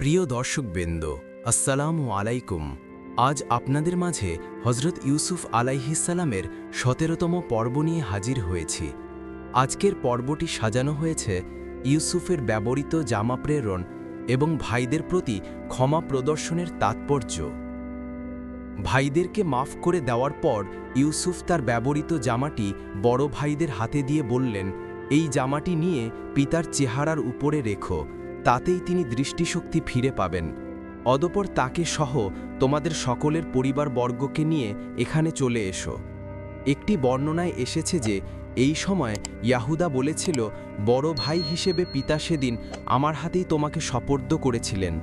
প্রিয় দর্শকবৃন্দ, আসসালামু আলাইকুম। আজ আপনাদের মাঝে হজরত ইউসুফ আলাইহিসালামের সতেরোতম পর্ব নিয়ে হাজির হয়েছি। আজকের পর্বটি সাজানো হয়েছে ইউসুফের ব্যবহৃত জামা প্রেরণ এবং ভাইদের প্রতি ক্ষমা প্রদর্শনের তাৎপর্য। ভাইদেরকে মাফ করে দেওয়ার পর ইউসুফ তার ব্যবহৃত জামাটি বড় ভাইদের হাতে দিয়ে বললেন, এই জামাটি নিয়ে পিতার চেহারার উপরে রেখো। তাতেই তিনি দৃষ্টিশক্তি ফিরে পাবেন। অদপর তাকে সহ তোমাদের সকলের পরিবারবর্গকে নিয়ে এখানে চলে এসো। একটি বর্ণনায় এসেছে যে, এই সময় ইয়াহুদা বলেছিল, বড় ভাই হিসেবে পিতা সেদিন আমার হাতেই তোমাকে সপর্দ করেছিলেন।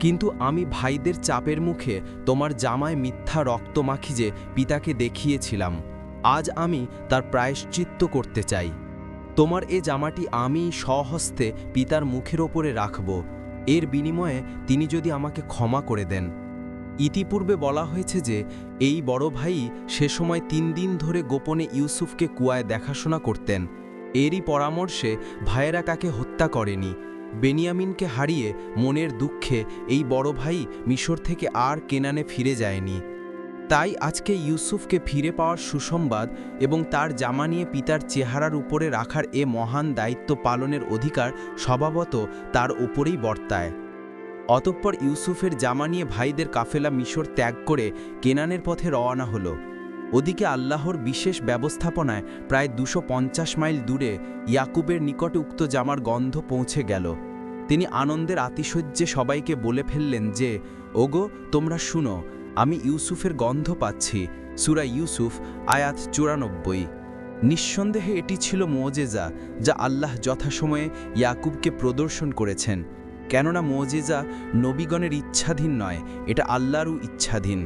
কিন্তু আমি ভাইদের চাপের মুখে তোমার জামায় মিথ্যা রক্ত মাখি যে পিতাকে দেখিয়েছিলাম। আজ আমি তার প্রায়শ্চিত্ত করতে চাই। তোমার এ জামাটি আমি স্বহস্তে পিতার মুখের ওপরে রাখব। এর বিনিময়ে তিনি যদি আমাকে ক্ষমা করে দেন। ইতিপূর্বে বলা হয়েছে যে, এই বড় ভাই সে সময় তিন দিন ধরে গোপনে ইউসুফকে কুয়ায় দেখাশোনা করতেন। এরই পরামর্শে ভাইয়েরা কাকে হত্যা করেনি। বেনিয়ামিনকে হারিয়ে মনের দুঃখে এই বড় ভাই মিশর থেকে আর কেনানে ফিরে যায়নি। তাই আজকে ইউসুফকে ফিরে পাওয়ার সুসংবাদ এবং তার জামা নিয়ে পিতার চেহারার উপরে রাখার এ মহান দায়িত্ব পালনের অধিকার স্বভাবত তার ওপরেই বর্তায়। অতঃপর ইউসুফের জামা নিয়ে ভাইদের কাফেলা মিশর ত্যাগ করে কেনানের পথে রওনা হলো। ওদিকে আল্লাহর বিশেষ ব্যবস্থাপনায় প্রায় দুশো মাইল দূরে ইয়াকুবের নিকটে উক্ত জামার গন্ধ পৌঁছে গেল। তিনি আনন্দের আতিশয্যে সবাইকে বলে ফেললেন যে, ওগো, তোমরা শুনো আমি ইউসুফের গন্ধ পাচ্ছি, সুরা ইউসুফ, আয়াত চুরানব্বই। নিঃসন্দেহে এটি ছিল মোজেজা, যা আল্লাহ যথাসময়ে ইয়াকুবকে প্রদর্শন করেছেন। কেননা মোজেজা নবীগণের ইচ্ছাধীন নয়, এটা আল্লাহরও ইচ্ছাধীন।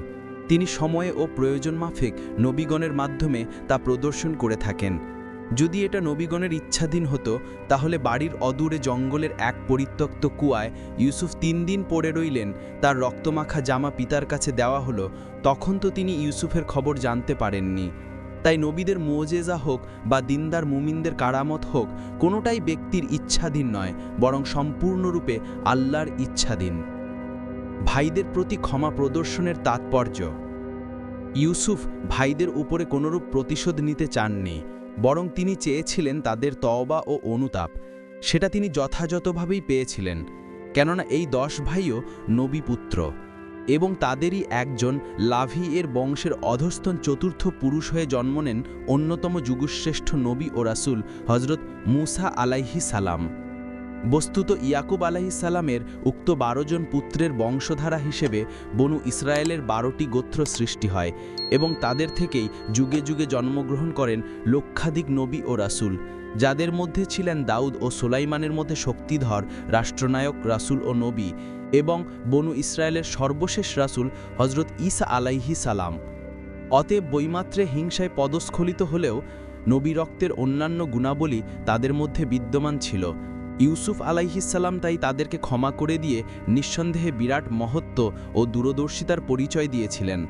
তিনি সময়ে ও প্রয়োজন মাফিক নবীগণের মাধ্যমে তা প্রদর্শন করে থাকেন। যদি এটা নবীগণের ইচ্ছাধীন হতো, তাহলে বাড়ির অদূরে জঙ্গলের এক পরিত্যক্ত কুয়ায় ইউসুফ তিন দিন পড়ে রইলেন, তার রক্তমাখা জামা পিতার কাছে দেওয়া হলো, তখন তো তিনি ইউসুফের খবর জানতে পারেননি। তাই নবীদের মোজেজা হোক বা দিনদার মুমিনদের কারামত হোক, কোনোটাই ব্যক্তির ইচ্ছাধীন নয়, বরং সম্পূর্ণরূপে আল্লাহর ইচ্ছাধীন। ভাইদের প্রতি ক্ষমা প্রদর্শনের তাৎপর্য। ইউসুফ ভাইদের উপরে কোনোরূপ প্রতিশোধ নিতে চাননি। বরং তিনি চেয়েছিলেন তাদের তওবা ও অনুতাপ। সেটা তিনি যথাযথভাবেই পেয়েছিলেন, কেননা এই দশ ভাইও নবী পুত্র এবং তাদেরই একজন লাভি এর বংশের অধস্তন চতুর্থ পুরুষ হয়ে জন্ম নেন অন্যতম যুগশ্রেষ্ঠ নবী ও রাসুল হজরত মুসা আলাইহি সালাম। বস্তুত ইয়াকুব আলাহিসাল্লামের উক্ত বারো জন পুত্রের বংশধারা হিসেবে বনু ইসরায়েলের বারোটি গোত্র সৃষ্টি হয় এবং তাদের থেকেই যুগে যুগে জন্মগ্রহণ করেন লক্ষাধিক নবী ও রাসুল। যাদের মধ্যে ছিলেন দাউদ ও সোলাইমানের মধ্যে শক্তিধর, রাষ্ট্রনায়ক, রাসুল ও নবী এবং বনু ইসরায়েলের সর্বশেষ রাসুল হজরত ইসা আলাইহি সালাম অতএব বইমাত্রে হিংসায় পদস্খলিত হলেও নবী রক্তের অন্যান্য গুণাবলী তাদের মধ্যে বিদ্যমান ছিল। ইউসুফ আলাইহিসাল্লাম তাই তাদেরকে ক্ষমা করে দিয়ে নিঃসন্দেহে বিরাট মহত্ব ও দূরদর্শিতার পরিচয় দিয়েছিলেন।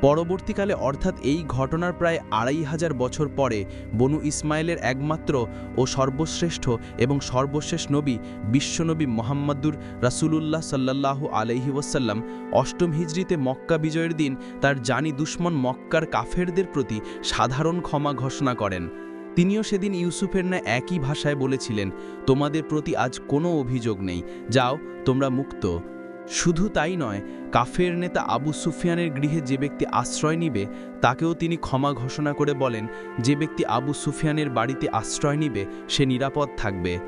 পরবর্তীকালে অর্থাৎ এই ঘটনার প্রায় আড়াই হাজার বছর পরে বনু ইসমাইলের একমাত্র ও সর্বশ্রেষ্ঠ এবং সর্বশেষ নবী বিশ্বনবী মোহাম্মদুর রাসুলুল্লাহ সাল্লাল্লাহু আলহি ওয়াসাল্লাম অষ্টম হিজড়িতে মক্কা বিজয়ের দিন তার জানি দুশ্মন মক্কার কাফেরদের প্রতি সাধারণ ক্ষমা ঘোষণা করেন। তিনিও সেদিন ইউসুফের ন্যায় একই ভাষায় বলেছিলেন, তোমাদের প্রতি আজ কোনো অভিযোগ নেই। যাও, তোমরা মুক্ত। শুধু তাই নয়, কাফের নেতা আবু সুফিয়ানের গৃহে যে ব্যক্তি আশ্রয় নিবে, তাকেও তিনি ক্ষমা ঘোষণা করে বলেন, যে ব্যক্তি আবু সুফিয়ানের বাড়িতে আশ্রয় নিবে, সে নিরাপদ থাকবে।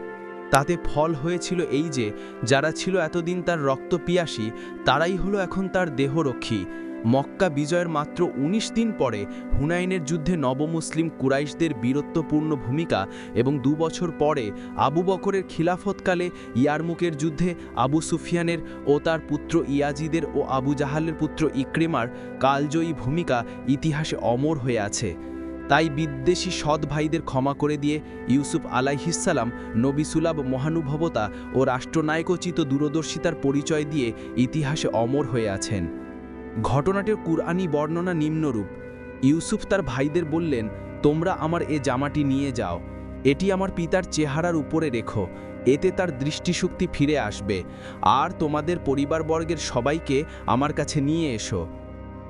তাতে ফল হয়েছিল এই যে, যারা ছিল এতদিন তার রক্ত পিয়াসী, তারাই হলো এখন তার দেহরক্ষী। মক্কা বিজয়ের মাত্র ১৯ দিন পরে হুনাইনের যুদ্ধে নবমুসলিম কুরাইশদের বীরত্বপূর্ণ ভূমিকা এবং দু বছর পরে আবু বকরের খিলাফতকালে ইয়ারমুকের যুদ্ধে আবু সুফিয়ানের ও তার পুত্র ইয়াজিদের ও আবু জাহালের পুত্র ইক্রিমার কালজয়ী ভূমিকা ইতিহাসে অমর হয়ে আছে। তাই বিদ্বেষী সৎ ভাইদের ক্ষমা করে দিয়ে ইউসুফ আলাইহিসাল্লাম নবিসুলাব মহানুভবতা ও রাষ্ট্রনায়কোচিত দূরদর্শিতার পরিচয় দিয়ে ইতিহাসে অমর হয়ে আছেন। ঘটনাটির কুরআনি বর্ণনা নিম্নরূপ। ইউসুফ তার ভাইদের বললেন, তোমরা আমার এ জামাটি নিয়ে যাও। এটি আমার পিতার চেহারার উপরে রেখো। এতে তার দৃষ্টিশক্তি ফিরে আসবে। আর তোমাদের পরিবারবর্গের সবাইকে আমার কাছে নিয়ে এসো।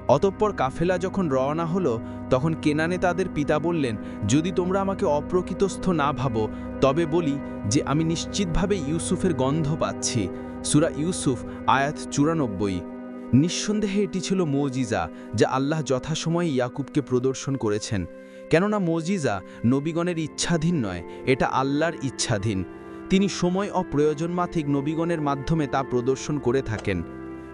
অতঃপর কাফেলা যখন রওনা হলো, তখন কেনানে তাদের পিতা বললেন, যদি তোমরা আমাকে অপ্রকৃতস্থ না ভাবো, তবে বলি যে আমি নিশ্চিতভাবে ইউসুফের গন্ধ পাচ্ছি। সুরা ইউসুফ, আয়াত চুরানব্বই। নিঃসন্দেহে এটি ছিল মৌজিজা যা আল্লাহ যথাসময়ে ইয়াকুবকে প্রদর্শন করেছেন। কেননা মৌজিজা নবীগণের ইচ্ছাধীন নয়, এটা আল্লাহর ইচ্ছাধীন। তিনি সময় ও প্রয়োজন মাফিক নবীগণের মাধ্যমে তা প্রদর্শন করে থাকেন।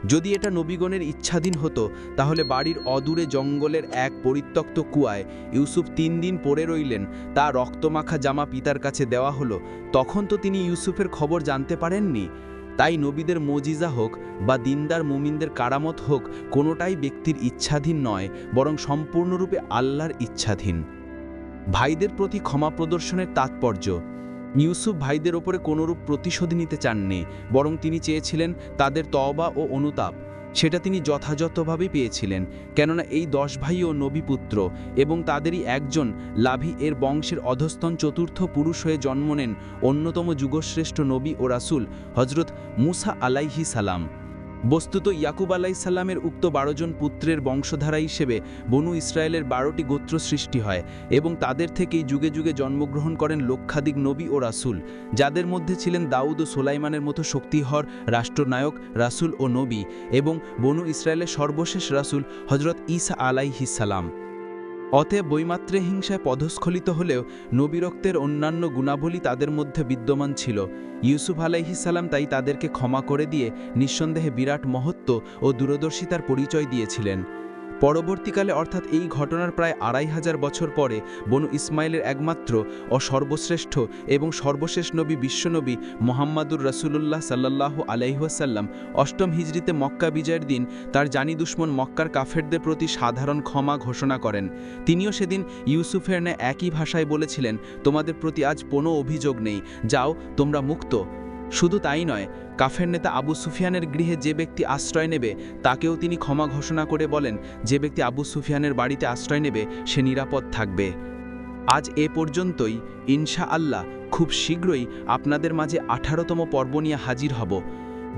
যদি এটা নবীগণের ইচ্ছাধীন হতো, তাহলে বাড়ির অদূরে জঙ্গলের এক পরিত্যক্ত কুয়ায় ইউসুফ তিন দিন পড়ে রইলেন, তা রক্তমাখা জামা পিতার কাছে দেওয়া হলো, তখন তো তিনি ইউসুফের খবর জানতে পারেননি। তাই নবীদের মজিজা হোক বা দিনদার মুমিনদের কারামত হোক, কোনোটাই ব্যক্তির ইচ্ছাধীন নয়, বরং সম্পূর্ণরূপে আল্লাহর ইচ্ছাধীন। ভাইদের প্রতি ক্ষমা প্রদর্শনের তাৎপর্য। ইউসুফ ভাইদের ওপরে কোনোরূপ প্রতিশোধ নিতে চাননি, বরং তিনি চেয়েছিলেন তাদের তওবা ও অনুতাপ। সেটা তিনি যথাযথভাবে পেয়েছিলেন, কেননা এই দশ ভাই ও নবীপুত্র এবং তাদেরই একজন লাভি এর বংশের অধস্তন চতুর্থ পুরুষ হয়ে জন্ম নেন অন্যতম যুগশ্রেষ্ঠ নবী ও রাসুল হজরত মুসা আলাইহি সালাম। বস্তুত ইয়াকুব আলাইসাল্লামের উক্ত বারো জন পুত্রের বংশধারা হিসেবে বনু ইসরায়েলের বারোটি গোত্র সৃষ্টি হয় এবং তাদের থেকেই যুগে যুগে জন্মগ্রহণ করেন লক্ষাধিক নবী ও রাসুল, যাদের মধ্যে ছিলেন দাউদ ও সোলাইমানের মতো শক্তিহর রাষ্ট্রনায়ক, রাসুল ও নবী এবং বনু ইসরায়েলের সর্বশেষ রাসুল হজরত ইসা আলাইহিসালাম অতএব বৈমাত্রে হিংসায় পদস্খলিত হলেও নবীরক্তের অন্যান্য গুণাবলী তাদের মধ্যে বিদ্যমান ছিল। ইউসুফ আলাইহিসাল্লাম তাই তাদেরকে ক্ষমা করে দিয়ে নিঃসন্দেহে বিরাট মহত্ব ও দূরদর্শিতার পরিচয় দিয়েছিলেন। পরবর্তীকালে অর্থাৎ এই ঘটনার প্রায় আড়াই হাজার বছর পরে বনু ইসমাইলের একমাত্র ও সর্বশ্রেষ্ঠ এবং সর্বশেষ নবী বিশ্বনবী মোহাম্মদুর রসুলুল্লাহ সাল্লাহ আলাইহাসাল্লাম অষ্টম হিজড়িতে মক্কা বিজয়ের দিন তার জানি দুশ্মন মক্কার কাফেরদের প্রতি সাধারণ ক্ষমা ঘোষণা করেন। তিনিও সেদিন ইউসুফের ন্যায় একই ভাষায় বলেছিলেন, তোমাদের প্রতি আজ কোনো অভিযোগ নেই। যাও, তোমরা মুক্ত। শুধু তাই নয়, কাফের নেতা আবু সুফিয়ানের গৃহে যে ব্যক্তি আশ্রয় নেবে, তাকেও তিনি ক্ষমা ঘোষণা করে বলেন, যে ব্যক্তি আবু সুফিয়ানের বাড়িতে আশ্রয় নেবে, সে নিরাপদ থাকবে। আজ এ পর্যন্তই। ইনশা আল্লাহ খুব শীঘ্রই আপনাদের মাঝে আঠারোতম পর্ব নিয়ে হাজির হব।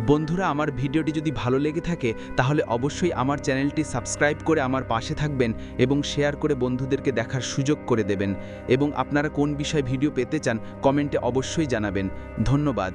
বন্ধুরা, আমার ভিডিওটি যদি ভালো লেগে থাকে, তাহলে অবশ্যই আমার চ্যানেলটি সাবস্ক্রাইব করে আমার পাশে থাকবেন এবং শেয়ার করে বন্ধুদেরকে দেখার সুযোগ করে দেবেন। এবং আপনারা কোন বিষয়ে ভিডিও পেতে চান, কমেন্টে অবশ্যই জানাবেন। ধন্যবাদ।